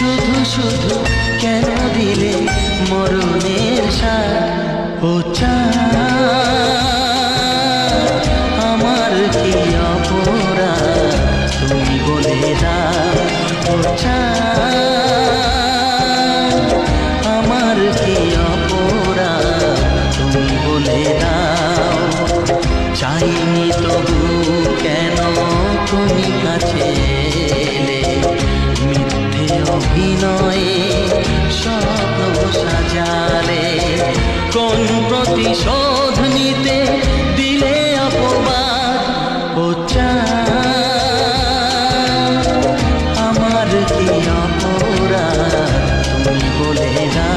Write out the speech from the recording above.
শুধু শুধু কেন দিলে মরণের সার? ও চা আমার কি অপরাধ? তুমি বলে দাও, ও চা আমার কি অপরাধ? তুমি বলে দাও, চাইনি তবু কেন তুমি কাছে? নয় স্বপ্ন সাজালে। কোন প্রতিশোধ নিতে দিলে অপবাদ বোচা আমার কি অপরা বলে না